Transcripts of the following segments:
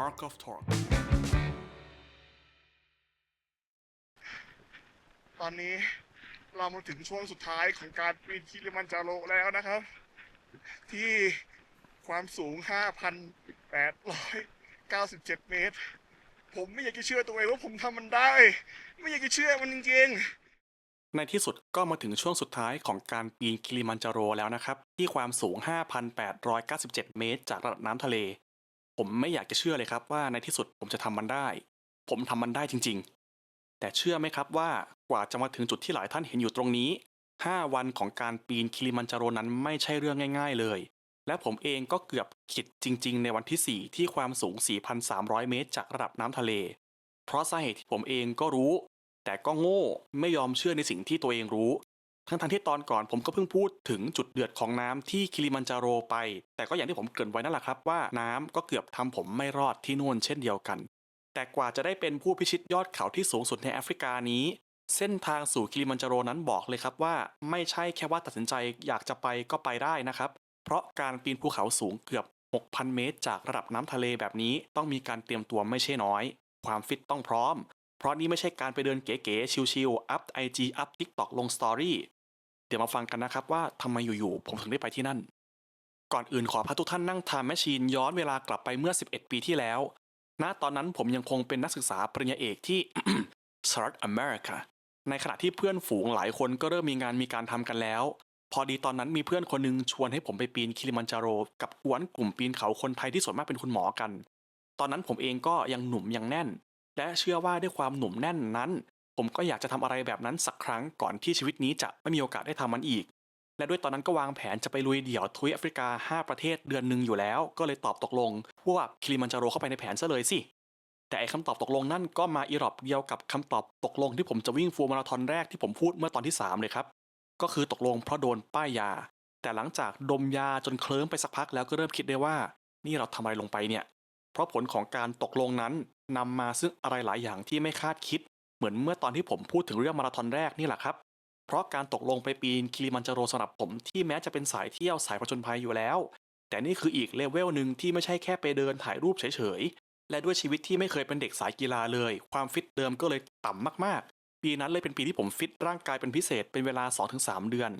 Markov Torque ตอนนี้เรามาถึงช่วงสุดท้ายของการปีนคิริมันจาโรแล้วนะครับ ที่ความสูง 5,897 เมตร ผมไม่อยากจะเชื่อตัวเองว่าผมทำมันได้ ไม่อยากจะเชื่อมันจริงๆ ในที่สุดก็มาถึงช่วงสุดท้ายของการปีนคิริมันจาโรแล้วนะครับ ที่ความสูง 5,897 เมตร จากระดับน้ำทะเล ผมไม่อยากจะเชื่อเลยครับว่าในที่สุดผมจะทำมันได้ ผมทำมันได้จริง ๆ แต่เชื่อไหมครับว่ากว่าจะมาถึงจุดที่หลายท่านเห็นอยู่ตรงนี้ 5 วันของการปีนคิริมันจาโรนั้นไม่ใช่เรื่องง่าย ๆ เลย และผมเองก็เกือบขิดจริง ๆ ในวันที่ 4 ที่ความสูง 4,300 เมตร จากระดับน้ำทะเล เพราะสาเหตุที่ผมเองก็รู้ แต่ก็โง่ไม่ยอมเชื่อในสิ่งที่ตัวเองรู้ ทั้งทที่ตอนก่อนผมก็เพิ่งพูดถึงจุดเดือดของน้ำที่คิริมันจาโรไป แต่ก็อย่างที่ผมเกริ่นไว้นั่นแหละครับว่าน้ำก็เกือบทำผมไม่รอดที่นู่นเช่นเดียวกัน แต่กว่าจะได้เป็นผู้พิชิตยอดเขาที่สูงสุดในแอฟริกานี้ เส้นทางสู่คิริมันจาโรนั้นบอกเลยครับว่า ไม่ใช่แค่ว่าตัดสินใจอยากจะไปก็ไปได้นะครับ เพราะการปีนภูเขาสูงเกือบ 6,000 เมตร จากระดับน้ำทะเลแบบนี้ต้องมีการเตรียมตัวไม่ใช่น้อย ความฟิตต้องพร้อม เพราะนี่ไม่ใช่การไปเดินเก๋ๆชิลๆอัพไอจีอัพทิกตอกลงสตอรี่ เดี๋ยวมาฟังกันนะครับว่าทำไมอยู่ๆผมถึงได้ไปที่นั่น ก่อนอื่นขอพาทุกท่านนั่งทม์แมชชีนย้อนเวลากลับไปเมื่อ 11 ปีที่แล้ว ณ ตอนนั้นผมยังคงเป็นนักศึกษาปริญญาเอกที่สหรัฐอเมริกา ในขณะที่เพื่อนฝูงหลายคนก็เริ่มมีงานมีการทำกันแล้ว พอดีตอนนั้นมีเพื่อนคนหนึงชวนให้ผมไปปีนคิริมันจาโร กับกวนกลุ่มปีนเขาคนไทยที่ส่วนมากเป็นคุณหมอกัน ตอนนั้นผมเองก็ยังหนุ่มยังแน่น และเชื่อว่าด้วยความหนุ่มแน่นนั้น ผมก็อยากจะทำอะไรแบบนั้นสักครั้งก่อนที่ชีวิตนี้จะไม่มีโอกาสได้ทำมันอีก และด้วยตอนนั้นก็วางแผนจะไปลุยเดี่ยวทวีแอฟริกา 5 ประเทศเดือนหนึ่งอยู่แล้ว ก็เลยตอบตกลงพวกคิริมันจาโรเข้าไปในแผนซะเลยสิแต่ไอ้คำตอบตกลงนั่นก็มาอีรอบเดียวกับคำตอบตกลงที่ผมจะวิ่งฟูลมาราธอนแรกที่ผมพูดเมื่อตอนที่ 3 เลยครับ ก็คือตกลงเพราะโดนป้ายยา แต่หลังจากดมยาจนเคลิ้มไปสักพักแล้วก็เริ่มคิดได้ว่า นี่เราทำอะไรลงไปเนี่ย เพราะผลของการตกลงนั้นนำมาซึ่งอะไรหลายอย่างที่ไม่คาดคิด เหมือนเมื่อตอนที่ผมพูดถึงเรื่องมาราธอนแรกนี่แหละครับ เพราะการตกลงไปปีนคิริมันจาโรสำหรับผมที่แม้จะเป็นสายเที่ยวสายผจญภัยอยู่แล้ว แต่นี่คืออีกเลเวลหนึ่งที่ไม่ใช่แค่ไปเดินถ่ายรูปเฉยๆ และด้วยชีวิตที่ไม่เคยเป็นเด็กสายกีฬาเลย ความฟิตเดิมก็เลยต่ำมากๆ ปีนั้นเลยเป็นปีที่ผมฟิตร่างกายเป็นพิเศษเป็นเวลา 2-3 เดือน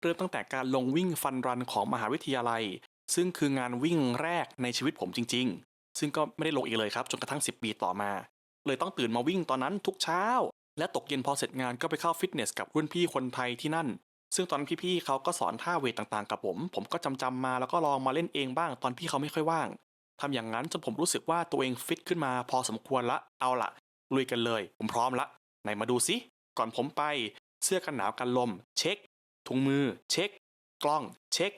เริ่มตั้งแต่การลงวิ่งฟันรันของมหาวิทยาลัย ซึ่งคืองานวิ่งแรกในชีวิตผมจริง ๆ ซึ่งก็ไม่ได้ลงอีกเลยครับจนกระทั่ง 10 ปีต่อมา เลยต้องตื่นมาวิ่งตอนนั้นทุกเช้า และตกเย็นพอเสร็จงานก็ไปเข้าฟิตเนสกับรุ่นพี่คนไทยที่นั่น ซึ่งตอนนั้นพี่ๆเขาก็สอนท่าเวทต่างๆ กับผม ผมก็จำจำๆมาแล้วก็ลองมาเล่นเองบ้างตอนพี่เขาไม่ค่อยว่างทำอย่างนั้นจนผมรู้สึกว่าตัวเองฟิตขึ้นมาพอสมควรละเอาละลุยกันเลย ผมพร้อมละไหนมาดูสิก่อนผมไป เสื้อกันหนาวกันลม เช็ค ถุงมือ เช็ค กล้อง เช็ค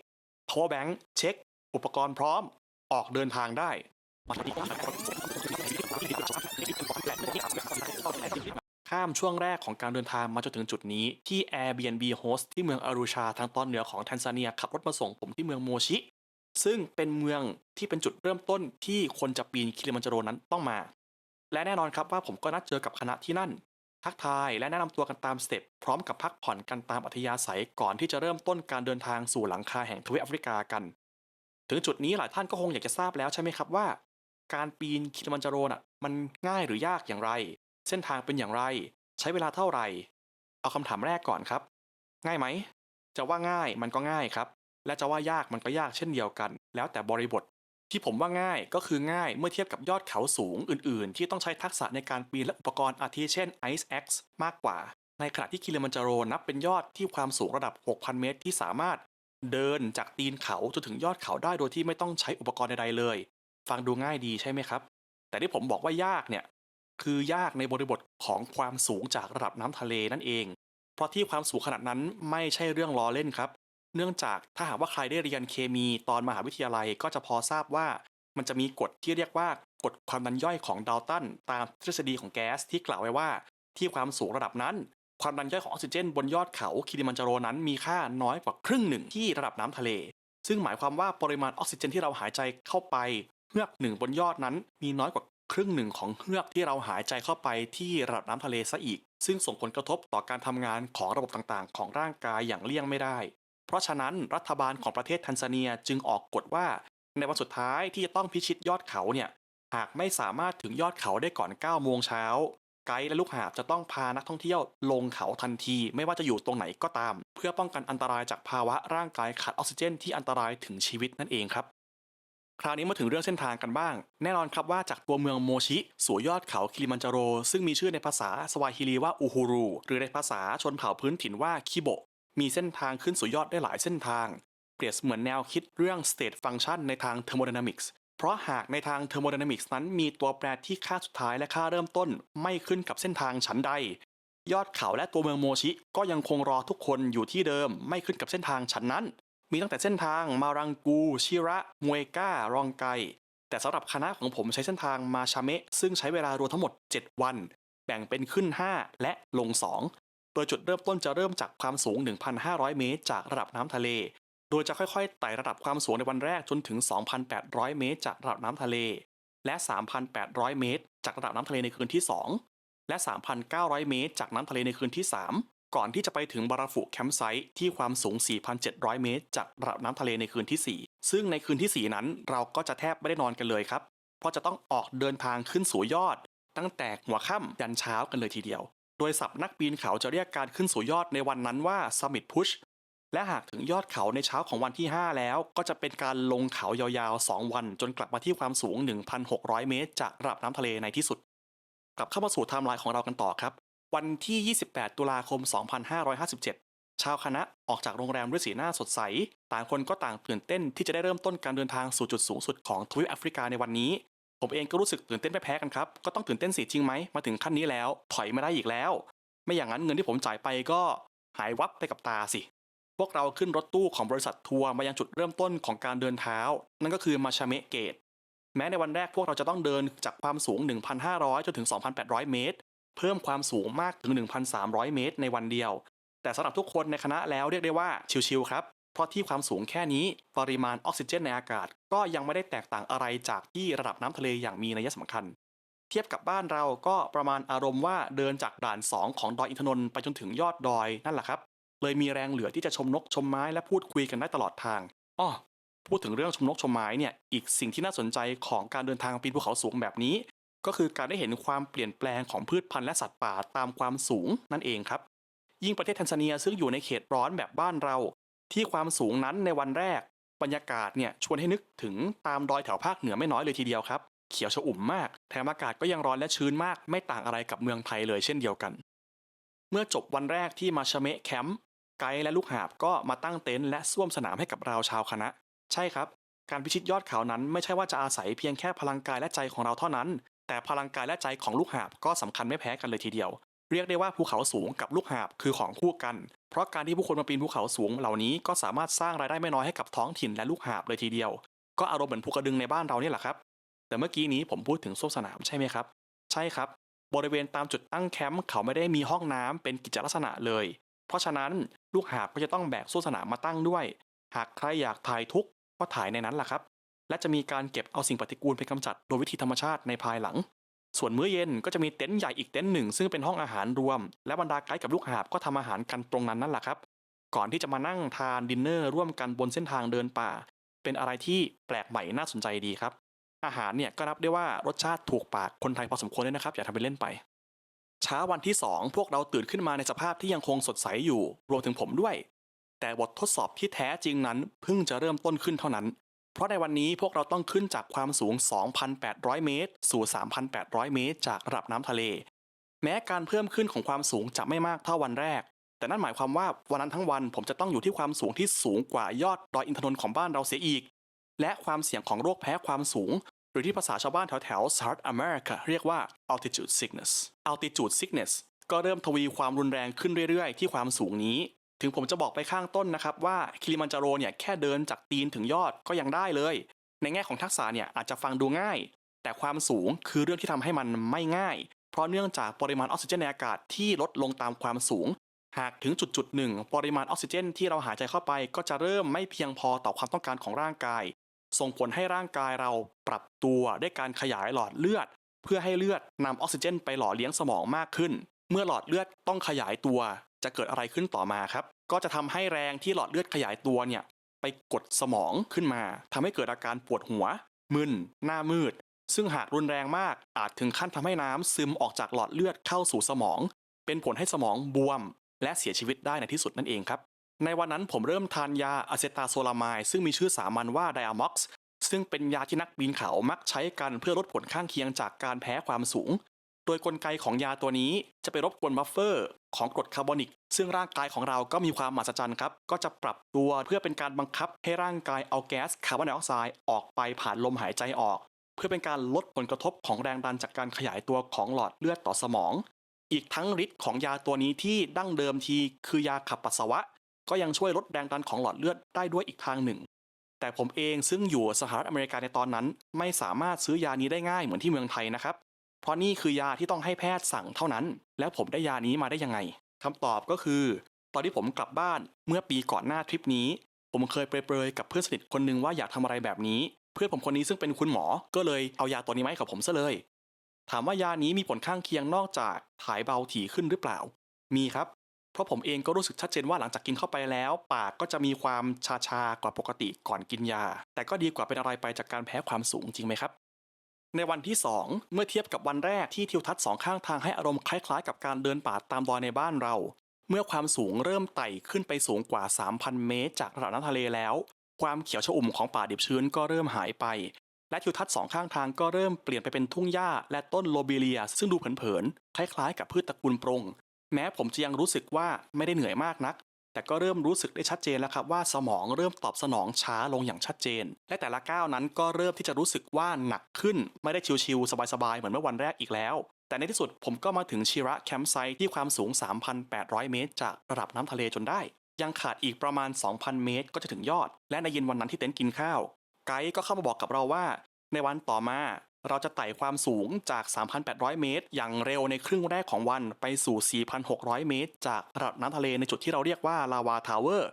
power bank เช็ค อุปกรณ์พร้อม ออกเดินทางได้มาดี ข้ามช่วงแรกของการเดินทางมาจนถึงจุดนี้ ที่ Airbnb Host ที่เมืองอารูชาทางตอนเหนือของแทนซาเนียขับรถมาส่งผมที่เมืองโมชิ ซึ่งเป็นเมืองที่เป็นจุดเริ่มต้นที่คนจะปีนคิริมันจาโรนั้นต้องมา และแน่นอนครับว่าผมก็นัดเจอกับคณะที่นั่น ทักทายและแนะนำตัวกันตามสเต็ปพร้อมกับพักผ่อนกันตามอัธยาศัยก่อนที่จะเริ่มต้นการเดินทางสู่หลังคาแห่งทวีปแอฟริกากัน ถึงจุดนี้หลายท่านก็คงอยากจะทราบแล้วใช่ไหมครับว่า การปีนคิริมันจาโรน่ะมันง่ายหรือยากอย่างไร เส้นทางเป็นอย่างไร ใช้เวลาเท่าไหร่ เอาคำถามแรกก่อนครับ ง่ายไหม จะว่าง่ายมันก็ง่ายครับ และจะว่ายากมันก็ยากเช่นเดียวกัน แล้วแต่บริบท ที่ผมว่าง่ายก็คือง่ายเมื่อเทียบกับยอดเขาสูงอื่น ๆ ที่ต้องใช้ทักษะในการปีนและอุปกรณ์อาทิเช่น Ice X มากกว่า ในขณะที่คิริมันจาโรนับเป็นยอดที่ความสูงระดับ 6,000 เมตร ที่สามารถเดินจากตีนเขาจนถึงยอดเขาได้โดยที่ไม่ต้องใช้อุปกรณ์ใดๆเลย ฟังดูง่ายดีใช่ไหมครับ แต่ที่ผมบอกว่ายากเนี่ย คือยากในบริบทของความสูงจากระดับน้ำทะเลนั่นเอง เพราะที่ความสูงขนาดนั้นไม่ใช่เรื่องล้อเล่นครับ เนื่องจากถ้าหากว่าใครได้เรียนเคมีตอนมหาวิทยาลัยก็จะพอทราบว่า มันจะมีกฎที่เรียกว่ากฎความดันย่อยของดัลตันตามทฤษฎีของแก๊สที่กล่าวไว้ว่า ที่ความสูงระดับนั้น ความดันย่อยของออกซิเจนบนยอดเขาคิริมันจาโรนั้นมีค่าน้อยกว่าครึ่งหนึ่งที่ระดับน้ำทะเล ซึ่งหมายความว่าปริมาณออกซิเจนที่เราหายใจเข้าไปเฮือกหนึ่งบนยอดนั้นมีน้อยกว่า ครึ่งหนึ่งของเฮือกที่เราหายใจเข้าไปที่ระดับน้ำทะเลซะอีก ซึ่งส่งผลกระทบต่อการทำงานของระบบต่างๆ ของร่างกายอย่างเลี่ยงไม่ได้ เพราะฉะนั้นรัฐบาลของประเทศทันซาเนียจึงออกกฎว่า ในวันสุดท้ายที่จะต้องพิชิตยอดเขาเนี่ยหากไม่สามารถถึงยอดเขาได้ก่อน 9 โมงเช้า ไกด์และลูกหาบจะต้องพานักท่องเที่ยวลงเขาทันที ไม่ว่าจะอยู่ตรงไหนก็ตาม เพื่อป้องกันอันตรายจากภาวะร่างกายขาดออกซิเจนที่อันตรายถึงชีวิตนั่นเองครับ คราวนี้มาถึงเรื่องเส้นทางกันบ้าง แน่นอนครับว่าจากตัวเมืองโมชิสู่ยอดเขาคิลิมันจาโร ซึ่งมีชื่อในภาษาสวาฮิลีว่าอูฮูรูหรือในภาษาชนเผ่าพื้นถิ่นว่าคิโบมีเส้นทางขึ้นสู่ยอดได้หลายเส้นทาง เปรียบเสมือนแนวคิดเรื่อง state function ในทาง thermodynamics เพราะหากในทาง thermodynamics นั้นมีตัวแปรที่ค่าสุดท้ายและค่าเริ่มต้น ไม่ขึ้นกับเส้นทางฉันใด ยอดเขาและตัวเมืองโมชิก็ยังคงรอทุกคนอยู่ที่เดิมไม่ขึ้นกับเส้นทางฉันนั้น มีตั้งแต่เส้นทางมารังกู ชิระ มวยก้า รองไก แต่สำหรับคณะของผมใช้เส้นทางมาชาเมะ ซึ่งใช้เวลารวมทั้งหมด 7 วัน แบ่งเป็นขึ้น 5 และลง 2 โดยจุดเริ่มต้นจะเริ่มจากความสูง 1,500 เมตร จากระดับน้ำทะเล โดยจะค่อยๆไต่ระดับความสูงในวันแรกจนถึง 2,800 เมตร จากระดับน้ำทะเล และ 3,800 เมตร จากระดับน้ำทะเลในคืนที่ 2 และ 3,900 เมตร จากน้ำทะเลในคืนที่ 3 ก่อนที่จะไปถึงบาราฟุแคมป์ไซต์ที่ความสูง 4,700 เมตร จากระดับน้ำทะเลในคืนที่ 4 ซึ่งในคืนที่ 4 นั้นเราก็จะแทบไม่ได้นอนกันเลยครับ เพราะจะต้องออกเดินทางขึ้นสู่ยอด ตั้งแต่หัวค่ำยันเช้ากันเลยทีเดียว โดยศัพท์นักปีนเขาจะเรียกการขึ้นสู่ยอดในวันนั้นว่า Summit Push และหากถึงยอดเขาในเช้าของวันที่ 5 แล้ว ก็จะเป็นการลงเขายาวๆ 2 วัน จนกลับมาที่ความสูง 1,600 เมตร จากระดับน้ำทะเลในที่สุด กลับเข้ามาสู่ไทม์ไลน์ของเรากันต่อครับ วันที่ 28 ตุลาคม 2557 ชาวคณะออกจากโรงแรมด้วยสีหน้าสดใส ต่างคนก็ต่างตื่นเต้นที่จะได้เริ่มต้นการเดินทางสู่จุดสูงสุดของทวีปแอฟริกาในวันนี้ ผมเองก็รู้สึกตื่นเต้นไม่แพ้กันครับ ก็ต้องตื่นเต้นสิจริงไหม มาถึงขั้นนี้แล้ว ถอยไม่ได้อีกแล้ว ไม่อย่างนั้นเงินที่ผมจ่ายไปก็หายวับไปกับตาสิ พวกเราขึ้นรถตู้ของบริษัททัวร์มายังจุดเริ่มต้นของการเดินเท้า นั่นก็คือมาชาเมะเกต แม้ในวันแรกพวกเราจะต้องเดินจากความสูง 1,500 จนถึง 2,800 เมตร เพิ่มความสูงมากถึง 1,300 เมตร ในวันเดียว แต่สำหรับทุกคนในคณะแล้วเรียกได้ว่าชิลๆครับ เพราะที่ความสูงแค่นี้ปริมาณออกซิเจนในอากาศ ก็ยังไม่ได้แตกต่างอะไรจากที่ระดับน้ำทะเลอย่างมีนัยสำคัญ เทียบกับบ้านเราก็ประมาณอารมณ์ว่าเดินจากด่าน 2 ของดอยอินทนนท์ไปจนถึงยอดดอยนั่นแหละครับ เลยมีแรงเหลือที่จะชมนกชมไม้และพูดคุยกันได้ตลอดทางอ้อพูดถึงเรื่องชมนกชมไม้เนี่ย อีกสิ่งที่น่าสนใจของการเดินทางปีนภูเขาสูงแบบนี้ ก็คือการได้เห็นความเปลี่ยนแปลงของพืชพันธุ์และสัตว์ป่าตามความสูงนั่นเองครับ ยิ่งประเทศแทนซาเนียซึ่งอยู่ในเขตร้อนแบบบ้านเรา ที่ความสูงนั้นในวันแรก บรรยากาศเนี่ยชวนให้นึกถึงตามดอยแถวภาคเหนือไม่น้อยเลยทีเดียวครับ เขียวชอุ่มมากแถมอากาศก็ยังร้อนและชื้นมาก ไม่ต่างอะไรกับเมืองไทยเลยเช่นเดียวกัน เมื่อจบวันแรกที่มาชเมะแคมป์ไกด์และลูกหาบก็มาตั้งเต็นท์และซ่วมสนามให้กับเราชาวคณะ ใช่ครับ การพิชิตยอดเขานั้นไม่ใช่ว่าจะอาศัยเพียงแค่พลังกายและใจของเราเท่านั้น แต่พลังกายและใจของลูกหาบก็สำคัญไม่แพ้กันเลยทีเดียว เรียกได้ว่าภูเขาสูงกับลูกหาบคือของคู่กัน เพราะการที่ผู้คนมาปีนภูเขาสูงเหล่านี้ก็สามารถสร้างรายได้ไม่น้อยให้กับท้องถิ่นและลูกหาบเลยทีเดียว ก็อารมณ์เหมือนภูกระดึงในบ้านเราเนี่ยแหละครับ แต่เมื่อกี้นี้ผมพูดถึงโซ่วมสนามใช่ไหมครับ ใช่ครับ บริเวณตามจุดตั้งแคมป์เขาไม่ได้มีห้องน้ำเป็นกิจลักษณะเลย เพราะฉะนั้นลูกหาบก็จะต้องแบกโซ่วมสนามมาตั้งด้วย หากใครอยากถ่ายทุกก็ถ่ายในนั้นแหละครับ และจะมีการเก็บเอาสิ่งปฏิกูลไปกำจัดโดยวิธีธรรมชาติในภายหลัง ส่วนมื้อเย็นก็จะมีเต็นท์ใหญ่อีกเต็นท์หนึ่งซึ่งเป็นห้องอาหารรวม และบรรดาไกด์กับลูกหาบก็ทำอาหารกันตรงนั้นนั่นแหละครับ ก่อนที่จะมานั่งทานดินเนอร์ร่วมกันบนเส้นทางเดินป่า เป็นอะไรที่แปลกใหม่น่าสนใจดีครับ อาหารเนี่ยก็นับได้ว่ารสชาติถูกปากคนไทยพอสมควรเลยนะครับอย่าทำเป็นเล่นไปเช้าวันที่ 2 พวกเราตื่นขึ้นมาในสภาพที่ยังคงสดใสอยู่ รวมถึงผมด้วย แต่บททดสอบที่แท้จริงนั้นเพิ่งจะเริ่มต้นขึ้นเท่านั้น เพราะในวันนี้พวกเราต้องขึ้นจากความสูง 2,800 เมตร สู่ 3,800 เมตร จากระดับน้ำทะเล แม้การเพิ่มขึ้นของความสูงจะไม่มากเท่าวันแรก แต่นั่นหมายความว่าวันนั้นทั้งวันผมจะต้องอยู่ที่ความสูงที่สูงกว่ายอดดอยอินทนนท์ของบ้านเราเสียอีก และความเสี่ยงของโรคแพ้ความสูง หรือที่ภาษาชาวบ้านแถวแถวสหรัฐอเมริกาเรียกว่า altitude sickness altitude sickness ก็เริ่มทวีความรุนแรงขึ้นเรื่อยๆ ที่ความสูงนี้ ถึงผมจะบอกไปข้างต้นนะครับว่าคิลิมันจาโรเนี่ยแค่เดินจากตีนถึงยอดก็ยังได้เลย ในแง่ของทักษะเนี่ยอาจจะฟังดูง่าย แต่ความสูงคือเรื่องที่ทำให้มันไม่ง่าย เพราะเนื่องจากปริมาณออกซิเจนในอากาศที่ลดลงตามความสูง หากถึงจุดจุดหนึ่งปริมาณออกซิเจน ที่เราหายใจเข้าไปก็จะเริ่มไม่เพียงพอต่อความต้องการของร่างกาย ส่งผลให้ร่างกายเราปรับตัวด้วยการขยายหลอดเลือด เพื่อให้เลือดนำออกซิเจน ไปหล่อเลี้ยงสมองมากขึ้น เมื่อหลอดเลือดต้องขยายตัว จะเกิดอะไรขึ้นต่อมาครับ ก็จะทำให้แรงที่หลอดเลือดขยายตัวเนี่ยไปกดสมองขึ้นมาทำให้เกิดอาการปวดหัว มึน หน้ามืด ซึ่งหากรุนแรงมากอาจถึงขั้นทำให้น้ำซึมออกจากหลอดเลือดเข้าสู่สมอง เป็นผลให้สมองบวม และเสียชีวิตได้ในที่สุดนั่นเองครับ ในวันนั้นผมเริ่มทานยาอะเซตาโซลามายซึ่งมีชื่อสามัญว่าไดอะม็อกซ์ซึ่งเป็นยาที่นักบินเขามักใช้กันเพื่อลดผลข้างเคียงจากการแพ้ความสูง ดยกลไกของยาตัวนี้จะไปรบกวนบัฟเฟอร์ของกรดคาร์บอนิก ซึ่งร่างกายของเราก็มีความมหัศจรรย์ครับ ก็จะปรับตัวเพื่อเป็นการบังคับให้ร่างกายเอาแก๊สคาร์บอนไดออกไซด์ออกไปผ่านลมหายใจออก เพื่อเป็นการลดผลกระทบของแรงดันจากการขยายตัวของหลอดเลือดต่อสมอง อีกทั้งฤทธิ์ของยาตัวนี้ที่ดั้งเดิมทีคือยาขับปัสสาวะ ก็ยังช่วยลดแรงดันของหลอดเลือดได้ด้วยอีกทางหนึ่ง แต่ผมเองซึ่งอยู่สหรัฐอเมริกาในตอนนั้น ไม่สามารถซื้อยานี้ได้ง่ายเหมือนที่เมืองไทยนะครับ เพราะนี่คือยาที่ต้องให้แพทย์สั่งเท่านั้น แล้วผมได้ยานี้มาได้ยังไงคำตอบก็คือ ตอนที่ผมกลับบ้านเมื่อปีก่อนหน้าทริปนี้ ผมเคยเปรยๆกับเพื่อนสนิทคนหนึ่งว่าอยากทำอะไรแบบนี้ เพื่อนผมคนนี้ซึ่งเป็นคุณหมอ ก็เลยเอายาตัวนี้มาให้กับผมซะเลย ถามว่ายานี้มีผลข้างเคียงนอกจากถ่ายเบาถี่ขึ้นหรือเปล่า มีครับ เพราะผมเองก็รู้สึกชัดเจนว่าหลังจากกินเข้าไปแล้ว ปากก็จะมีความชาชาๆกว่าปกติก่อนกินยา แต่ก็ดีกว่าเป็นอะไรไปจากการแพ้ความสูงจริงไหมครับ ในวันที่ 2 เมื่อเทียบกับวันแรกที่ทิวทัศน์สองข้างทางให้อารมณ์คล้ายๆ กับการเดินป่าตามดอยในบ้านเรา เมื่อความสูงเริ่มไต่ขึ้นไปสูงกว่า 3,000 เมตร จากระดับน้ำทะเลแล้ว ความเขียวชอุ่มของป่าดิบชื้นก็เริ่มหายไป และทิวทัศน์สองข้างทางก็เริ่มเปลี่ยนไปเป็นทุ่งหญ้าและต้นโลบิเลีย ซึ่งดูเผินๆคล้ายๆ กับพืชตระกูลปรง แม้ผมจะยังรู้สึกว่าไม่ได้เหนื่อยมากนัก แต่ก็เริ่มรู้สึกได้ชัดเจนแล้วครับว่าสมองเริ่มตอบสนองช้าลงอย่างชัดเจน และแต่ละก้าวนั้นก็เริ่มที่จะรู้สึกว่าหนักขึ้น ไม่ได้ชิวๆสบายๆ เหมือนเมื่อวันแรกอีกแล้ว แต่ในที่สุดผมก็มาถึงชิระแคมป์ไซต์ที่ความสูง 3,800 เมตร จากระดับน้ำทะเลจนได้ ยังขาดอีกประมาณ 2,000 เมตร ก็จะถึงยอด และในเย็นวันนั้นที่เต็นท์กินข้าว ไกด์ก็เข้ามาบอกกับเราว่า ในวันต่อมา เราจะไต่ความสูงจาก 3,800 เมตร อย่างเร็วในครึ่งแรกของวันไปสู่ 4,600 เมตร จากระดับน้ำทะเลในจุดที่เราเรียกว่าลาวาทาวเวอร์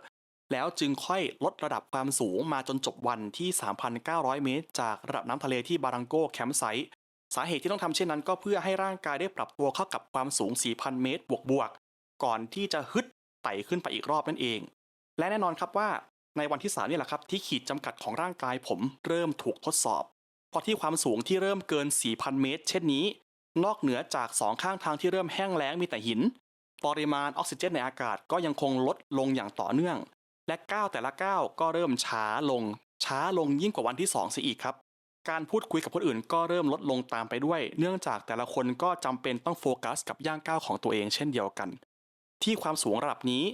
แล้วจึงค่อยลดระดับความสูงมาจนจบวันที่ 3,900 เมตร จากระดับน้ำทะเลที่บารังโกแคมป์ไซต์ สาเหตุที่ต้องทำเช่นนั้นก็เพื่อให้ร่างกายได้ปรับตัวเข้ากับความสูง 4,000 เมตร บวกๆก่อนที่จะฮึดไต่ขึ้นไปอีกรอบนั่นเอง และแน่นอนครับว่าในวันที่3นี่แหละครับที่ขีดจำกัดของร่างกายผมเริ่มถูกทดสอบ เพราะที่ความสูงที่เริ่มเกิน 4,000 เมตร เช่นนี้ นอกเหนือจากสองข้างทางที่เริ่มแห้งแล้งมีแต่หิน ปริมาณออกซิเจนในอากาศก็ยังคงลดลงอย่างต่อเนื่อง และก้าวแต่ละก้าวก็เริ่มช้าลง ช้าลงยิ่งกว่าวันที่2เสียอีกครับ การพูดคุยกับคนอื่นก็เริ่มลดลงตามไปด้วย เนื่องจากแต่ละคนก็จำเป็นต้องโฟกัสกับย่างก้าวของตัวเองเช่นเดียวกัน ที่ความสูงระดับนี้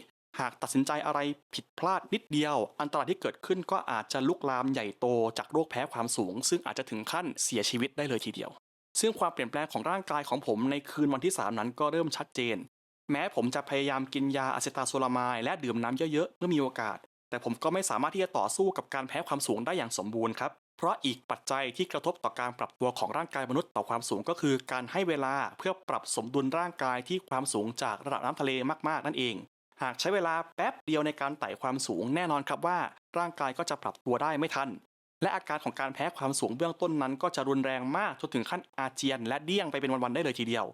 หากตัดสินใจอะไรผิดพลาดนิดเดียว อันตรายที่เกิดขึ้นก็อาจจะลุกลามใหญ่โตจากโรคแพ้ความสูง ซึ่งอาจจะถึงขั้นเสียชีวิตได้เลยทีเดียว ซึ่งความเปลี่ยนแปลงของร่างกายของผมในคืนวันที่ 3 นั้นก็เริ่มชัดเจน แม้ผมจะพยายามกินยาอะเซตาโซลามายและดื่มน้ำเยอะๆเมื่อมีโอกาส แต่ผมก็ไม่สามารถที่จะต่อสู้กับการแพ้ความสูงได้อย่างสมบูรณ์ครับเพราะอีกปัจจัยที่กระทบต่อการปรับตัวของร่างกายมนุษย์ต่อความสูงก็คือ การให้เวลาเพื่อปรับสมดุลร่างกายที่ความสูงจากระดับน้ำทะเลมากๆนั่นเอง หากใช้เวลาแป๊บเดียวในการไต่ความสูงแน่นอนครับว่า ร่างกายก็จะปรับตัวได้ไม่ทัน และอาการของการแพ้ความสูงเบื้องต้นนั้น ก็จะรุนแรงมากจนถึงขั้นอาเจียน และเดี้ยงไปเป็นวันๆได้เลยทีเดียว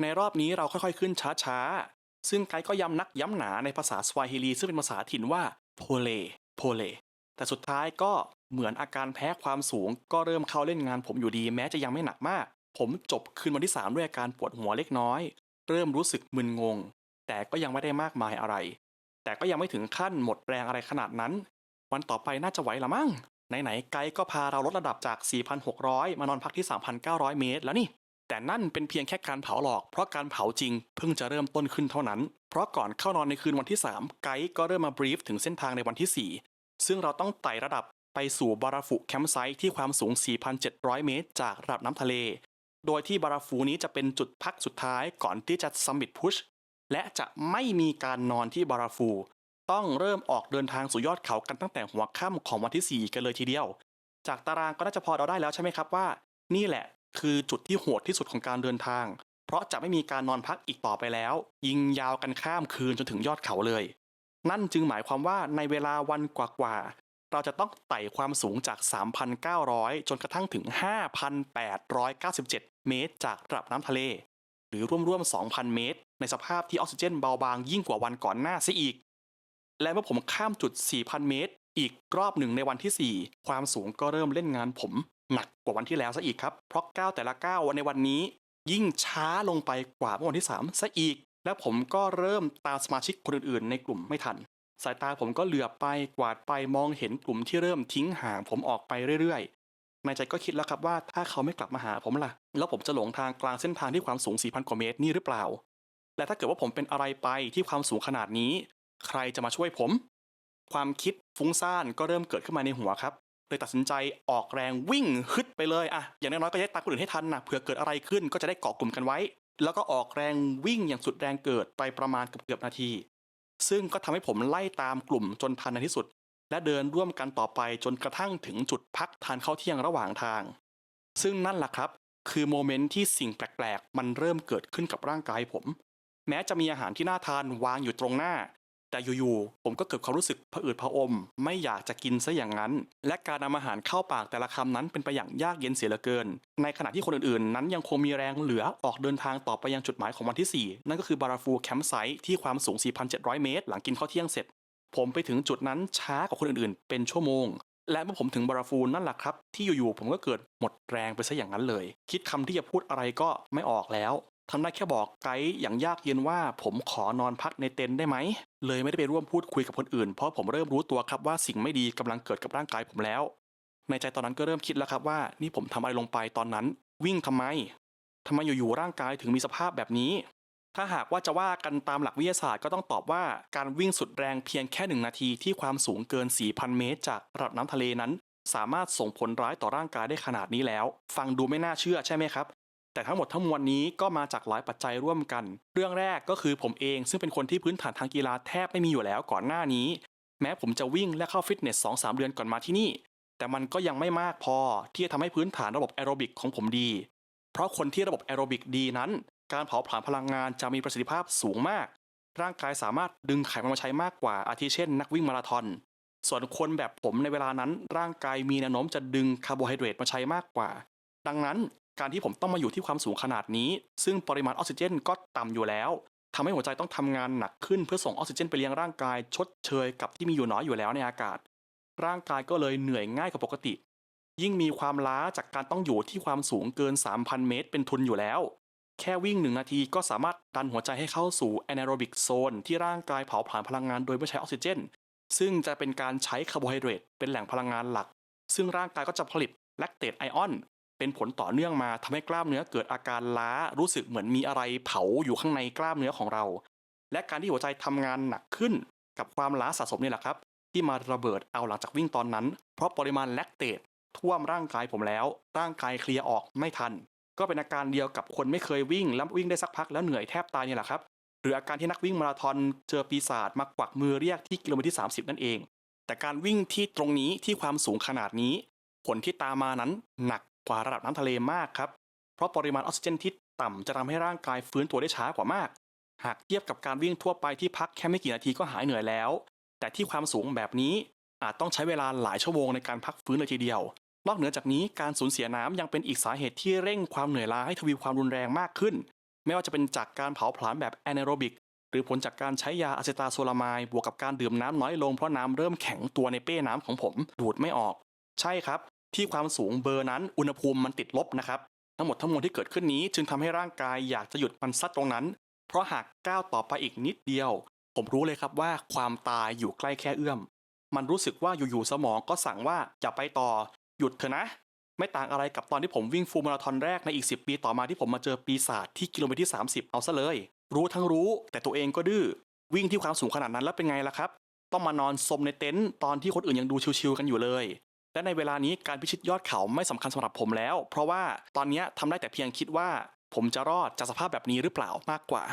ในรอบนี้เราค่อยๆขึ้นช้าๆ ซึ่งไกด์ก็ย้ำนักย้ำหนาในภาษาสวาฮิลีซึ่งเป็นภาษาถิ่นว่าโพเลโพเลแต่สุดท้ายก็เหมือนอาการแพ้ความสูง ก็เริ่มเข้าเล่นงานผมอยู่ดีแม้จะยังไม่หนักมาก ผมจบคืนวันที่ 3 ด้วยอาการปวดหัวเล็กน้อย เริ่มรู้สึกมึนงง แต่ก็ยังไม่ได้มากมายอะไร แต่ก็ยังไม่ถึงขั้นหมดแรงอะไรขนาดนั้น วันต่อไปน่าจะไหวละมั้งไหนๆไกด์ก็พาเราลดระดับจาก 4,600 มานอนพักที่ 3,900 เมตรแล้วนี่ แต่นั่นเป็นเพียงแค่การเผาหลอก เพราะการเผาจริงเพิ่งจะเริ่มต้นขึ้นเท่านั้น เพราะก่อนเข้านอนในคืนวันที่ 3 ไกด์ก็เริ่มมาบรีฟถึงเส้นทางในวันที่ 4 ซึ่งเราต้องไต่ระดับไปสู่บาราฟุแคมป์ไซต์ที่ความสูง 4,700 เมตร จากระดับน้ำทะเล โดยที่บาราฟูนี้จะเป็นจุดพักสุดท้ายก่อนที่จะซัมมิตพุช และจะไม่มีการนอนที่บาราฟู ต้องเริ่มออกเดินทางสู่ยอดเขากันตั้งแต่หัวค่ำของวันที่ 4 กันเลยทีเดียว จากตารางก็น่าจะพอเราได้แล้วใช่ไหมครับว่า นี่แหละคือจุดที่โหดที่สุดของการเดินทาง เพราะจะไม่มีการนอนพักอีกต่อไปแล้ว ยิงยาวกันข้ามคืนจนถึงยอดเขาเลย นั่นจึงหมายความว่าในเวลาวันกว่าๆเราจะต้องไต่ความสูงจาก 3,900 จนกระทั่งถึง 5,897 เมตรจากระดับน้ำทะเล หรือร่วมๆ 2,000 เมตร ในสภาพที่ออกซิเจนเบาบางยิ่งกว่าวันก่อนหน้าซะอีก และเมื่อผมข้ามจุด 4,000 เมตร อีกรอบหนึ่งในวันที่ 4 ความสูงก็เริ่มเล่นงานผมหนักกว่าวันที่แล้วซะอีกครับ เพราะก้าวแต่ละก้าวในวันนี้ ยิ่งช้าลงไปกว่าเมื่อวันที่ 3ซะอีก และผมก็เริ่มตามสมาชิกคนอื่นๆ ในกลุ่มไม่ทัน สายตาผมก็เหลือบไปกวาดไปมองเห็นกลุ่มที่เริ่มทิ้งห่างผมออกไปเรื่อยๆ ในใจก็คิดแล้วครับว่าถ้าเขาไม่กลับมาหาผมล่ะ แล้วผมจะหลงทางกลางเส้นทางที่ความสูง 4,000 กว่าเมตรนี่หรือเปล่า และถ้าเกิดว่าผมเป็นอะไรไปที่ความสูงขนาดนี้ ใครจะมาช่วยผม ความคิดฟุ้งซ่านก็เริ่มเกิดขึ้นมาในหัวครับเลยตัดสินใจออกแรงวิ่งฮึดไปเลยอะอย่างน้อยๆก็จะได้ตามคนอื่นให้ทันนะเผื่อเกิดอะไรขึ้นก็จะได้เกาะกลุ่มกันไว้ แล้วก็ออกแรงวิ่งอย่างสุดแรงเกิดไปประมาณเกือบๆนาที ซึ่งก็ทำให้ผมไล่ตามกลุ่มจนทันในที่สุด และเดินร่วมกันต่อไปจนกระทั่งถึงจุดพักทานข้าวเที่ยงระหว่างทาง ซึ่งนั่นแหละครับ คือโมเมนต์ที่สิ่งแปลกๆ มันเริ่มเกิดขึ้นกับร่างกายผม แม้จะมีอาหารที่น่าทานวางอยู่ตรงหน้า แต่อยู่ๆผมก็เกิดความรู้สึกผะอืดผะอม ไม่อยากจะกินซะอย่างนั้น และการนำอาหารเข้าปากแต่ละคำนั้นเป็นไปอย่างยากเย็นเสียเหลือเกิน ในขณะที่คนอื่นๆ นั้นยังคงมีแรงเหลือออกเดินทางต่อไปยังจุดหมายของวันที่ 4 นั่นก็คือบาราฟูแคมป์ไซต์ที่ความสูง 4,700 เมตร หลังกินข้าวเที่ยงเสร็จ ผมไปถึงจุดนั้นช้ากว่าคนอื่นๆ เป็นชั่วโมง และเมื่อผมถึงบาราฟูนั่นแหละครับ ที่อยู่ๆผมก็เกิดหมดแรงไปซะอย่างนั้นเลย คิดคำที่จะพูดอะไรก็ไม่ออกแล้วทำได้แค่บอกไกด์อย่างยากเย็นว่า ผมขอนอนพักในเต็นท์ได้ไหม เลยไม่ได้ไปร่วมพูดคุยกับคนอื่น เพราะผมเริ่มรู้ตัวครับว่าสิ่งไม่ดีกำลังเกิดกับร่างกายผมแล้ว ในใจตอนนั้นก็เริ่มคิดแล้วครับว่า นี่ผมทำอะไรลงไปตอนนั้น วิ่งทำไมทำไมอยู่ๆร่างกายถึงมีสภาพแบบนี้ ถ้าหากว่าจะว่ากันตามหลักวิทยาศาสตร์ก็ต้องตอบว่าการวิ่งสุดแรงเพียงแค่หนึ่งนาทีที่ความสูงเกิน 4,000 เมตร จากระดับน้ำทะเลนั้น สามารถส่งผลร้ายต่อร่างกายได้ขนาดนี้แล้ว ฟังดูไม่น่าเชื่อใช่ไหมครับ แต่ทั้งหมดทั้งมวลนี้ก็มาจากหลายปัจจัยร่วมกัน เรื่องแรกก็คือผมเองซึ่งเป็นคนที่พื้นฐานทางกีฬาแทบไม่มีอยู่แล้วก่อนหน้านี้ แม้ผมจะวิ่งและเข้าฟิตเนส2-3 เดือนก่อนมาที่นี่ แต่มันก็ยังไม่มากพอที่จะทำให้พื้นฐานระบบแอโรบิกของผมดี เพราะคนที่ระบบแอโรบิกดีนั้น การเผาผลาญพลังงานจะมีประสิทธิภาพสูงมาก ร่างกายสามารถดึงไขมันมาใช้มากกว่า อาทิเช่น นักวิ่งมาราธอน ส่วนคนแบบผมในเวลานั้น ร่างกายมีแนวโน้มจะดึงคาร์โบไฮเดรตมาใช้มากกว่า ดังนั้นการที่ผมต้องมาอยู่ที่ความสูงขนาดนี้ ซึ่งปริมาณออกซิเจนก็ต่ำอยู่แล้วทำให้หัวใจต้องทำงานหนักขึ้นเพื่อส่งออกซิเจนไปเลี้ยงร่างกาย ชดเชยกับที่มีอยู่น้อยอยู่แล้วในอากาศ ร่างกายก็เลยเหนื่อยง่ายกว่าปกติ ยิ่งมีความล้าจากการต้องอยู่ที่ความสูงเกิน 3,000 เมตร เป็นทุนอยู่แล้ว แค่วิ่งหนึ่งนาทีก็สามารถดันหัวใจให้เข้าสู่แอ a โรบิกโซนที่ร่างกายเผาผลาญพลังงานโดยไม่ใช้ออกซิเจน ซึ่งจะเป็นการใช้คาร์โบไฮเดรตเป็นแหล่งพลังงานหลัก ซึ่งร่างกายก็จะผลิตแลคเตตไอออน เป็นผลต่อเนื่องมาทำให้กล้ามเนื้อเกิดอาการล้ารู้สึกเหมือนมีอะไรเผาอยู่ข้างในกล้ามเนื้อของเรา และการที่หัวใจทำงานหนักขึ้น กับความล้าสะสมนี่แหละครับ ที่มาระเบิดเอาหลังจากวิ่งตอนนั้น เพราะปริมาณแลคเตตท่วมร่างกายผมแล้ว ร่างกายเคลียร์ออกไม่ทัน ก็เป็นอาการเดียวกับคนไม่เคยวิ่งแล้ววิ่งได้สักพักแล้วเหนื่อยแทบตายนี่แหละครับหรืออาการที่นักวิ่งมาราธอนเจอปีศาจมากวักมือเรียกที่กิโลเมตรที่ 30 นั่นเอง แต่การวิ่งที่ตรงนี้ที่ความสูงขนาดนี้ ผลที่ตามมานั้นหนักกว่าระดับน้ำทะเลมากครับ เพราะปริมาณออกซิเจนที่ต่ำจะทำให้ร่างกายฟื้นตัวได้ช้ากว่ามาก หากเทียบกับการวิ่งทั่วไปที่พักแค่ไม่กี่นาทีก็หายเหนื่อยแล้ว แต่ที่ความสูงแบบนี้อาจต้องใช้เวลาหลายชั่วโมงในการพักฟื้นเลยทีเดียว นอกเหนือจากนี้การสูญเสียน้ำยังเป็นอีกสาเหตุที่เร่งความเหนื่อยล้าให้ทวีความรุนแรงมากขึ้น ไม่ว่าจะเป็นจากการเผาผลาญแบบแอ a โรบิก หรือผลจากการใช้ยาอะเซตาโซลามายบวกกับการดื่มน้ำน้อยลงเพราะน้ำเริ่มแข็งตัวในเป้น้ำของผม ดูดไม่ออก ใช่ครับ ที่ความสูงเบอร์นั้นอุณหภูมิมันติดลบนะครับทั้งหมดทั้งมวลที่เกิดขึ้นนี้ จึงทำให้ร่างกายอยากจะหยุดมันซัดตรงนั้น เพราะหากก้าวต่อไปอีกนิดเดียว ผมรู้เลยครับว่าความตายอยู่ใกล้แค่เอื้อมมันรู้สึกว่าอยู่ๆสมองก็สั่งว่าอย่าไปต่อ หยุดเถอะนะ ไม่ต่างอะไรกับตอนที่ผมวิ่งฟูลมาราธอนแรกในอีก 10 ปีต่อมาที่ผมมาเจอปีศาจที่กิโลเมตรที่ 30 เอาซะเลย รู้ทั้งรู้ แต่ตัวเองก็ดื้อวิ่งที่ความสูงขนาดนั้นแล้วเป็นไงล่ะครับ ต้องมานอนสมในเต็นท์ตอนที่คนอื่นยังดูชิวๆกันอยู่เลย และในเวลานี้การพิชิตยอดเขาไม่สำคัญสำหรับผมแล้ว เพราะว่าตอนนี้ทำได้แต่เพียงคิดว่า ผมจะรอดจากสภาพแบบนี้หรือเปล่ามากกว่า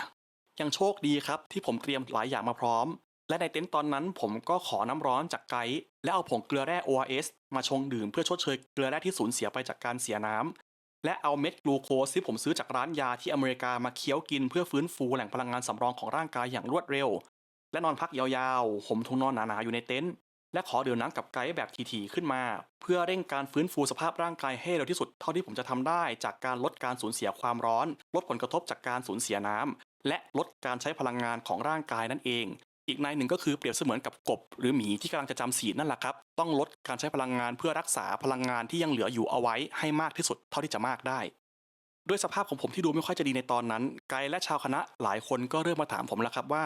ยังโชคดีครับที่ผมเตรียมหลายอย่างมาพร้อม และในเต็นท์ตอนนั้นผมก็ขอน้ำร้อนจากไกด์และเอาผงเกลือแร่ ORS มาชงดื่มเพื่อชดเชยเกลือแร่ที่สูญเสียไปจากการเสียน้ำและเอาเม็ดกลูโคสที่ผมซื้อจากร้านยาที่อเมริกามาเคี้ยวกินเพื่อฟื้นฟูแหล่งพลังงานสำรองของร่างกายอย่างรวดเร็ว และนอนพักยาวๆห่มทุงนอนหนาๆอยู่ในเต็นท์และขอเดื่มน้ำกับไกด์แบบถี่ๆขึ้นมา เพื่อเร่งการฟื้นฟูสภาพร่างกายให้เร็วที่สุดเท่าที่ผมจะทำได้ จากการลดการสูญเสียความร้อน ลดผลกระทบจากการสูญเสียน้ำและลดการใช้พลังงานของร่างกายนั่นเอง อีกในหนึ่งก็คือเปรียบเสมือนกับกบ หรือหมีที่กำลังจะจำศีลนั่นแหละครับ ต้องลดการใช้พลังงานเพื่อรักษาพลังงานที่ยังเหลืออยู่เอาไว้ให้มากที่สุดเท่าที่จะมากได้ ด้วยสภาพของผมที่ดูไม่ค่อยจะดีในตอนนั้น ไกด์และชาวคณะหลายคนก็เริ่มมาถามผมแล้วครับว่า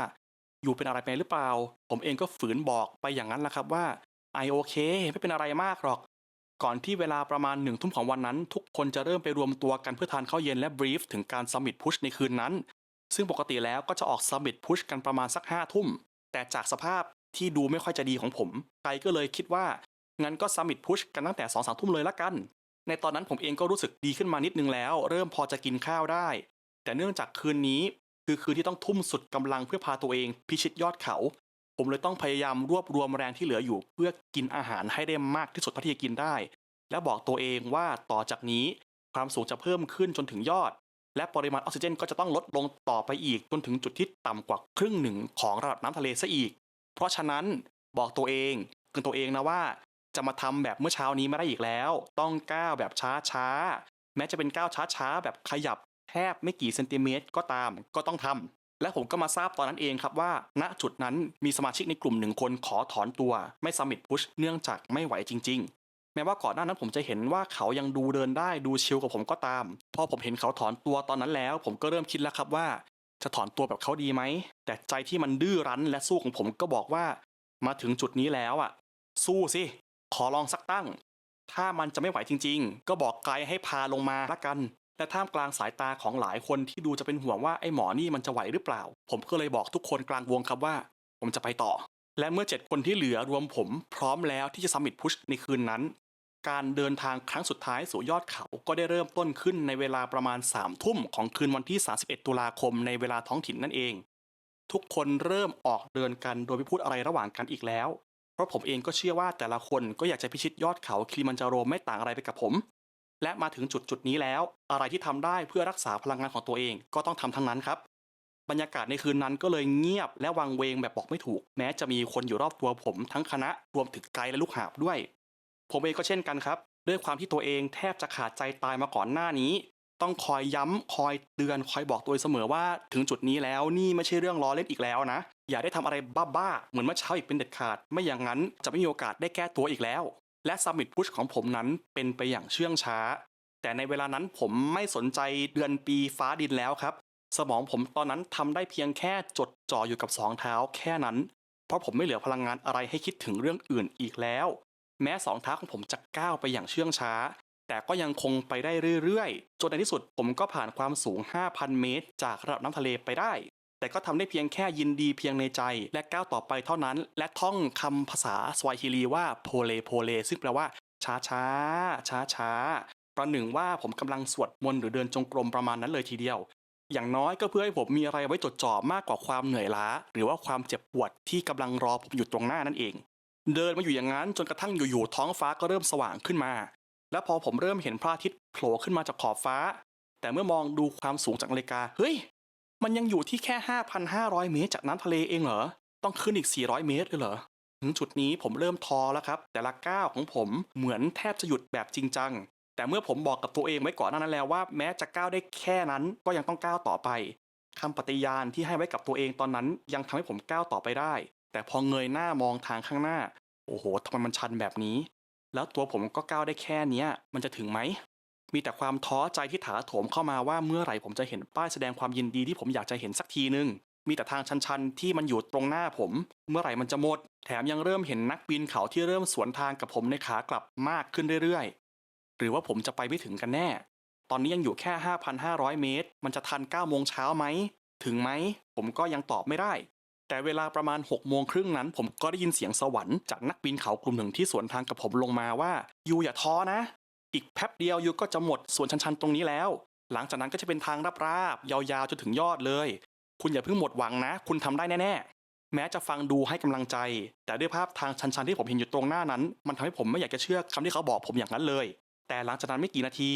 อยู่เป็นอะไรไปหรือเปล่า ผมเองก็ฝืนบอกไปอย่างนั้นแหละครับว่าไอโอเคไม่เป็นอะไรมากหรอก ก่อนที่เวลาประมาณหนึ่งทุ่มของวันนั้น ทุกคนจะเริ่มไปรวมตัวกันเพื่อทานข้าวเย็นและบรีฟถึงการซัมมิตพุชในคืนนั้นซึ่งปกติแล้วก็จะออกซัมมิตพุชกันประมาณสักห้าทุ่ม แต่จากสภาพที่ดูไม่ค่อยจะดีของผมไกก็เลยคิดว่า งั้นก็ซัมมิตพุชกันตั้งแต่สองสามทุ่มเลยละกัน ในตอนนั้นผมเองก็รู้สึกดีขึ้นมานิดนึงแล้ว เริ่มพอจะกินข้าวได้ แต่เนื่องจากคืนนี้คือคืนที่ต้องทุ่มสุดกำลังเพื่อพาตัวเองพิชิตยอดเขา ผมเลยต้องพยายามรวบรวมแรงที่เหลืออยู่ เพื่อกินอาหารให้ได้มากที่สุดเท่าที่จะกินได้ และบอกตัวเองว่าต่อจากนี้ความสูงจะเพิ่มขึ้นจนถึงยอด และปริมาณออกซิเจนก็จะต้องลดลงต่อไปอีกจนถึงจุดที่ต่ำกว่าครึ่งหนึ่งของระดับน้ำทะเลซะอีก เพราะฉะนั้นบอกตัวเองเตือนตัวเองนะว่า จะมาทำแบบเมื่อเช้านี้ไม่ได้อีกแล้ว ต้องก้าวแบบช้าๆแม้จะเป็นก้าวช้าๆแบบขยับแทบไม่กี่เซนติเมตรก็ตามก็ต้องทำและผมก็มาทราบตอนนั้นเองครับว่า ณจุดนั้นมีสมาชิกในกลุ่มหนึ่งคนขอถอนตัวไม่ซัมมิตพุชเนื่องจากไม่ไหวจริงๆ แม้ว่าก่อนหน้านั้นผมจะเห็นว่าเขายังดูเดินได้ดูชิลกับผมก็ตาม พอผมเห็นเขาถอนตัวตอนนั้นแล้ว ผมก็เริ่มคิดแล้วครับว่า จะถอนตัวแบบเขาดีไหม แต่ใจที่มันดื้อรั้นและสู้ของผมก็บอกว่า มาถึงจุดนี้แล้วอะ สู้สิ ขอลองสักตั้ง ถ้ามันจะไม่ไหวจริง ๆ ก็บอกไกด์ให้พาลงมาละกัน และท่ามกลางสายตาของหลายคนที่ดูจะเป็นห่วงว่าไอ้หมอนี่มันจะไหวหรือเปล่า ผมก็เลยบอกทุกคนกลางวงครับว่า ผมจะไปต่อและเมื่อ 7 คนที่เหลือรวมผมพร้อมแล้วที่จะสมิธพุชในคืนนั้น การเดินทางครั้งสุดท้ายสู่ยอดเขาก็ได้เริ่มต้นขึ้นในเวลาประมาณ3ามทุ่มของคืนวันที่ 31 ตุลาคมในเวลาท้องถิ่นนั่นเอง ทุกคนเริ่มออกเดินกันโดยไม่พูดอะไรระหว่างกันอีกแล้ว เพราะผมเองก็เชื่อว่าแต่ละคนก็อยากจะพิชิตยอดเขาคลิมันจาโรไม่ต่างอะไรไปกับผม และมาถึงจุดจุดนี้แล้ว อะไรที่ทำได้เพื่อรักษาพลังงานของตัวเองก็ต้องทำทั้งนั้นครับ บรรยากาศในคืนนั้นก็เลยเงียบและวังเวงแบบบอกไม่ถูก แม้จะมีคนอยู่รอบตัวผมทั้งคณะรวมถึงไกด์และลูกหาบด้วย ผมเองก็เช่นกันครับ ด้วยความที่ตัวเองแทบจะขาดใจตายมาก่อนหน้านี้ ต้องคอยย้ำคอยเตือนคอยบอกตัวเองเสมอว่าถึงจุดนี้แล้วนี่ไม่ใช่เรื่องล้อเล่นอีกแล้วนะ อย่าได้ทำอะไรบ้าๆเหมือนเมื่อเช้าอีกเป็นเด็ดขาด ไม่อย่างนั้นจะไม่มีโอกาสได้แก้ตัวอีกแล้ว และซัมมิตพุชของผมนั้นเป็นไปอย่างเชื่องช้า แต่ในเวลานั้นผมไม่สนใจเดือนปีฟ้าดินแล้วครับสมองผมตอนนั้นทำได้เพียงแค่จดจ่ออยู่กับสองเท้าแค่นั้น เพราะผมไม่เหลือพลังงานอะไรให้คิดถึงเรื่องอื่นอีกแล้ว แม้สองเท้าของผมจะก้าวไปอย่างเชื่องช้า แต่ก็ยังคงไปได้เรื่อยๆ จนในที่สุดผมก็ผ่านความสูง 5,000 เมตร จากระดับน้ำทะเลไปได้ แต่ก็ทำได้เพียงแค่ยินดีเพียงในใจ และก้าวต่อไปเท่านั้น และท่องคำภาษาสวาฮิลีว่าโพเลโพเล ซึ่งแปลว่า ช้าช้าช้าช้าประหนึ่งว่าผมกำลังสวดมนต์หรือเดินจงกรมประมาณนั้นเลยทีเดียว อย่างน้อยก็เพื่อให้ผมมีอะไรไว้จดจ่อมากกว่าความเหนื่อยล้า หรือว่าความเจ็บปวดที่กำลังรอผมอยู่ตรงหน้านั่นเอง เดินมาอยู่อย่างนั้นจนกระทั่งอยู่ๆท้องฟ้าก็เริ่มสว่างขึ้นมา และพอผมเริ่มเห็นพระอาทิตย์โผล่ขึ้นมาจากขอบฟ้า แต่เมื่อมองดูความสูงจากนาฬิกาเฮ้ย มันยังอยู่ที่แค่ 5,500 เมตรจากน้ำทะเลเองเหรอ ต้องขึ้นอีก 400 เมตรเลยเหรอ ถึงจุดนี้ผมเริ่มท้อแล้วครับ แต่ละก้าวของผมเหมือนแทบจะหยุดแบบจริงจัง แต่เมื่อผมบอกกับตัวเองไว้ก่อนหน้านั้นแล้วว่าแม้จะก้าวได้แค่นั้นก็ยังต้องก้าวต่อไปคำปฏิญาณที่ให้ไว้กับตัวเองตอนนั้นยังทำให้ผมก้าวต่อไปได้ แต่พอเงยหน้ามองทางข้างหน้า โอ้โหทำไมมันชันแบบนี้ แล้วตัวผมก็ก้าวได้แค่เนี้ย มันจะถึงไหม มีแต่ความท้อใจที่ถาโถมเข้ามาว่าเมื่อไหร่ผมจะเห็นป้ายแสดงความยินดีที่ผมอยากจะเห็นสักทีนึง มีแต่ทางชันๆที่มันอยู่ตรงหน้าผม เมื่อไหร่มันจะหมด แถมยังเริ่มเห็นนักปีนเขาที่เริ่มสวนทางกับผมในขากลับมากขึ้นเรื่อยๆ หรือว่าผมจะไปไม่ถึงกันแน่ ตอนนี้ยังอยู่แค่ 5,500 เมตร มันจะทัน9โมงเช้าไหม ถึงไหม ผมก็ยังตอบไม่ได้ แต่เวลาประมาณ6โมงครึ่งนั้น ผมก็ได้ยินเสียงสวรรค์จากนักปีนเขากลุ่มหนึ่งที่สวนทางกับผมลงมาว่ายูอย่าท้อนะ อีกแป๊บเดียวยูก็จะหมดส่วนชันๆตรงนี้แล้ว หลังจากนั้นก็จะเป็นทางราบๆยาวๆจนถึงยอดเลย คุณอย่าเพิ่งหมดหวังนะ คุณทำได้แน่ๆแม้จะฟังดูให้กำลังใจ แต่ด้วยภาพทางชันๆที่ผมเห็นอยู่ตรงหน้านั้น มันทำให้ผมไม่อยากจะเชื่อคำที่เขาบอกผมอย่างนั้นเลย แต่หลังจากนั้นไม่กี่นาที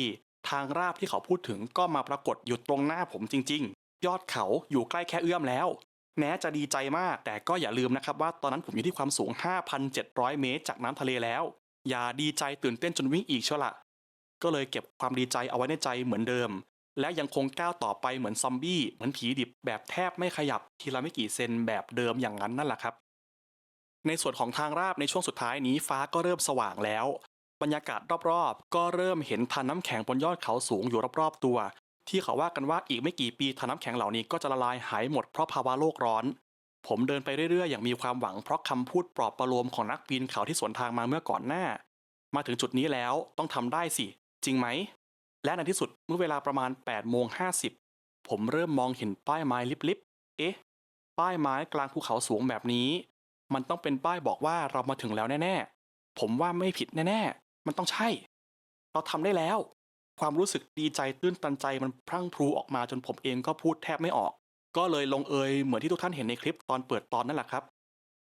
ทางราบที่เขาพูดถึงก็มาปรากฏอยู่ตรงหน้าผมจริง ๆ ยอดเขาอยู่ใกล้แค่เอื้อมแล้ว แม้จะดีใจมาก แต่ก็อย่าลืมนะครับว่าตอนนั้นผมอยู่ที่ความสูง 5,700 เมตร จากน้ำทะเลแล้ว อย่าดีใจตื่นเต้นจนวิ่งอีกเชียวละก็เลยเก็บความดีใจเอาไว้ในใจเหมือนเดิม และยังคงก้าวต่อไปเหมือนซอมบี้เหมือนผีดิบแบบแทบไม่ขยับทีละไม่กี่เซนแบบเดิมอย่างนั้นนั่นแหละครับ ในส่วนของทางราบในช่วงสุดท้ายนี้ฟ้าก็เริ่มสว่างแล้ว บรรยากาศรอบๆ ก็เริ่มเห็นทานน้ำแข็งบนยอดเขาสูงอยู่รอบๆตัว ที่เขาว่ากันว่าอีกไม่กี่ปีทานน้ำแข็งเหล่านี้ก็จะละลายหายหมดเพราะภาวะโลกร้อน ผมเดินไปเรื่อยๆ อย่างมีความหวังเพราะคำพูดปลอบประโลมของนักปีนเขาที่สวนทางมาเมื่อก่อนหน้า มาถึงจุดนี้แล้วต้องทำได้สิ จริงไหม และในที่สุดเมื่อเวลาประมาณ8โมง50 ผมเริ่มมองเห็นป้ายไม้ลิบๆ เอ๊ะ ป้ายไม้กลางภูเขาสูงแบบนี้ มันต้องเป็นป้ายบอกว่าเรามาถึงแล้วแน่ๆ ผมว่าไม่ผิดแน่ๆ มันต้องใช่ เราทำได้แล้ว ความรู้สึกดีใจตื้นตันใจมันพรั่งพรูออกมาจนผมเองก็พูดแทบไม่ออก ก็เลยลงเอยเหมือนที่ทุกท่านเห็นในคลิปตอนเปิดตอนนั่นแหละครับ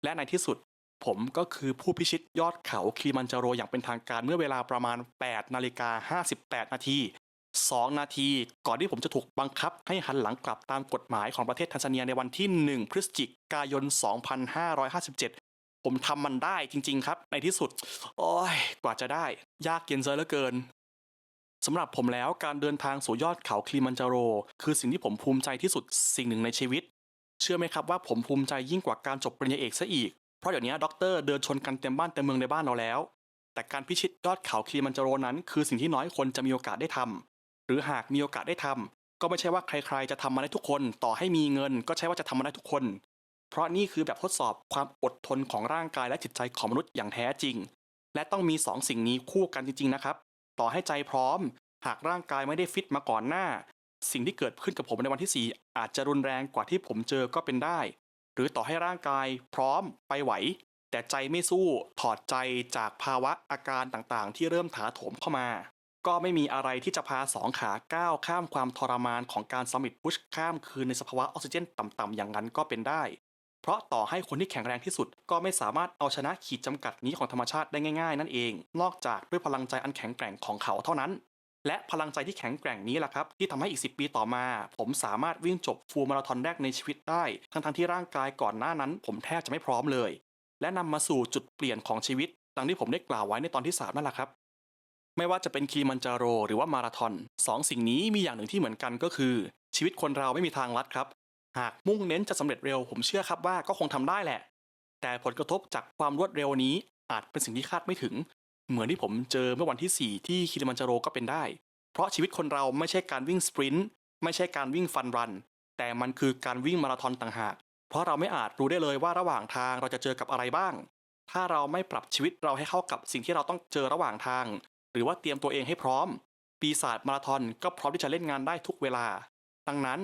และในที่สุด ผมก็คือผู้พิชิตยอดเขาคีมันจาโรอย่างเป็นทางการเมื่อเวลาประมาณ 8 นาฬิกา 58 นาที 2 นาทีก่อนที่ผมจะถูกบังคับให้หันหลังกลับตามกฎหมายของประเทศแทนซาเนียในวันที่ 1 พฤศจิกายน 2557ผมทำมันได้จริง ๆ ครับ ในที่สุด โอ้ย กว่าจะได้ ยากเย็นเสียเหลือเกิน สำหรับผมแล้วการเดินทางสู่ยอดเขาคลีมันจาโร คือสิ่งที่ผมภูมิใจที่สุดสิ่งหนึ่งในชีวิต เชื่อไหมครับว่าผมภูมิใจยิ่งกว่าการจบปริญญาเอกซะอีก เพราะเดี๋ยวนี้ด็อกเตอร์เดินชนกันเต็มบ้านเต็มเมืองในบ้านเราแล้ว แต่การพิชิตยอดเขาคลีมันจาโรนั้น คือสิ่งที่น้อยคนจะมีโอกาสได้ทำหรือหากมีโอกาสได้ทำก็ไม่ใช่ว่าใครๆจะทำมาได้ทุกคน ต่อให้มีเงิน ก็ใช่ว่าจะทำมาได้ทุกคน เพราะนี่คือแบบทดสอบความอดทนของร่างกายและจิตใจของมนุษย์อย่างแท้จริง และต้องมีสองสิ่งนี้คู่กันจริงๆนะครับ ต่อให้ใจพร้อม หากร่างกายไม่ได้ฟิตมาก่อนหน้า สิ่งที่เกิดขึ้นกับผมในวันที่ 4 อาจจะรุนแรงกว่าที่ผมเจอก็เป็นได้ หรือต่อให้ร่างกายพร้อมไปไหว แต่ใจไม่สู้ถอดใจจากภาวะอาการต่างๆ ที่เริ่มถาโถมเข้ามา ก็ไม่มีอะไรที่จะพาสองขาก้าวข้ามความทรมานของการสมิธพุชข้ามคืนในสภาวะออกซิเจนต่ำๆอย่างนั้นก็เป็นได้ เพราะต่อให้คนที่แข็งแรงที่สุด ก็ไม่สามารถเอาชนะขีดจำกัดนี้ของธรรมชาติได้ง่ายๆ นั่นเอง นอกจากด้วยพลังใจอันแข็งแกร่งของเขาเท่านั้น และพลังใจที่แข็งแกร่งนี้แหละครับ ที่ทำให้อีก 10 ปีต่อมา ผมสามารถวิ่งจบฟูลมาราธอนแรกในชีวิตได้ ทั้งๆที่ร่างกายก่อนหน้านั้น ผมแทบจะไม่พร้อมเลย และนำมาสู่จุดเปลี่ยนของชีวิตดังที่ผมได้กล่าวไว้ในตอนที่ 3 นั่นแหละครับไม่ว่าจะเป็นคีมันจาโรหรือว่ามาราธอนสองสิ่งนี้มีอย่างหนึ่งที่เหมือนกันก็คือ ชีวิตคนเราไม่มีทางลัดครับ หากมุ่งเน้นจะสำเร็จเร็วผมเชื่อครับว่าก็คงทำได้แหละ แต่ผลกระทบจากความรวดเร็วนี้อาจเป็นสิ่งที่คาดไม่ถึง เหมือนที่ผมเจอเมื่อวันที่ 4 ที่คิลิมันจาโรก็เป็นได้ เพราะชีวิตคนเราไม่ใช่การวิ่งสปรินต์ไม่ใช่การวิ่งฟันรัน แต่มันคือการวิ่งมาราธอนต่างหาก เพราะเราไม่อาจรู้ได้เลยว่าระหว่างทางเราจะเจอกับอะไรบ้าง ถ้าเราไม่ปรับชีวิตเราให้เข้ากับสิ่งที่เราต้องเจอระหว่างทาง หรือว่าเตรียมตัวเองให้พร้อม ปีศาจมาราธอนก็พร้อมที่จะเล่นงานได้ทุกเวลา ดังนั้น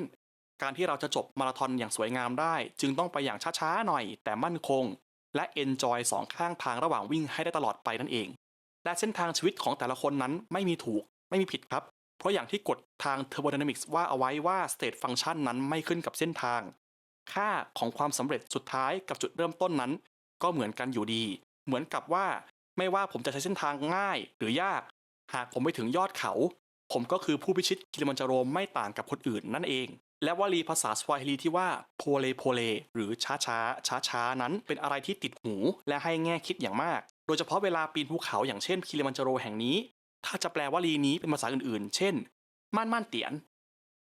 การที่เราจะจบมาราธอนอย่างสวยงามได้ จึงต้องไปอย่างช้าๆหน่อย แต่มั่นคง และเอนจอยสองข้างทางระหว่างวิ่งให้ได้ตลอดไปนั่นเอง และเส้นทางชีวิตของแต่ละคนนั้นไม่มีถูกไม่มีผิดครับ เพราะอย่างที่กฎทาง thermodynamics ว่าเอาไว้ว่า state function นั้นไม่ขึ้นกับเส้นทาง ค่าของความสำเร็จสุดท้ายกับจุดเริ่มต้นนั้น ก็เหมือนกันอยู่ดี เหมือนกับว่า ไม่ว่าผมจะใช้เส้นทางง่ายหรือยาก หากผมไปถึงยอดเขาผมก็คือผู้พิชิตกิลิมันจาโรไม่ต่างกับคนอื่นนั่นเอง และวลีภาษาสวาฮิลีที่ว่าโพเลโพเลหรือช้าช้าช้าช้าๆนั้นเป็นอะไรที่ติดหูและให้แง่คิดอย่างมาก โดยเฉพาะเวลาปีนภูเขาอย่างเช่นกิลิมันจาโรแห่งนี้ ถ้าจะแปลวลีนี้เป็นภาษาอื่นๆ เช่น ม่านม่านเตียน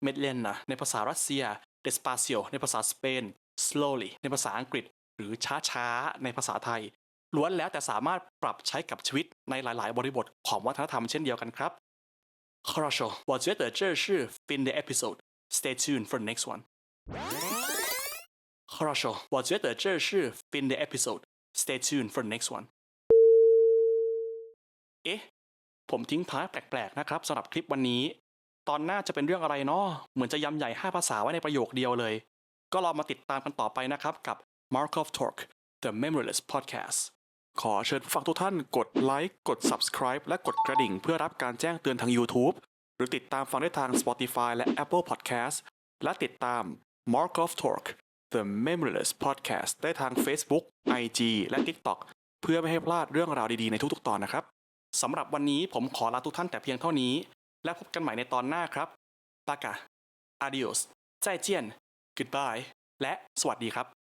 เมดเลนนะในภาษารัสเซีย เดสปาเซียในภาษาสเปน slowly ในภาษาอังกฤษ หรือช้าช้าๆในภาษาไทย ล้วนแล้วแต่สามารถปรับใช้กับชีวิตในหลาย ๆ บริบทของวัฒนธรรมเช่นเดียวกันครับ Хорошо, вот это 这是 fin the episode. Stay tuned for the next one. Хорошо, вот это 这是 fin the episode. Stay tuned for the next one. เอ๊ะ ผมทิ้งท้ายแปลก ๆ นะครับสำหรับคลิปวันนี้ ตอนหน้าจะเป็นเรื่องอะไรเนาะเหมือนจะยำใหญ่ 5 ภาษาไว้ในประโยคเดียวเลย ก็ลองมาติดตามกันต่อไปนะครับกับ Markov Talk The Memoryless Podcast ขอเชิญผู้ฟังทุกท่านกดไลค์ กด Subscribe และกดกระดิ่งเพื่อรับการแจ้งเตือนทาง YouTube หรือติดตามฟังได้ทาง Spotify และ Apple Podcast และติดตาม Markov Talk The Memoryless Podcast ได้ทาง Facebook IG และ TikTok เพื่อไม่ให้พลาดเรื่องราวดีๆในทุกๆ ตอนนะครับสำหรับวันนี้ผมขอลาทุกท่านแต่เพียงเท่านี้ และพบกันใหม่ในตอนหน้าครับปากะ adios 再见 goodbye และสวัสดีครับ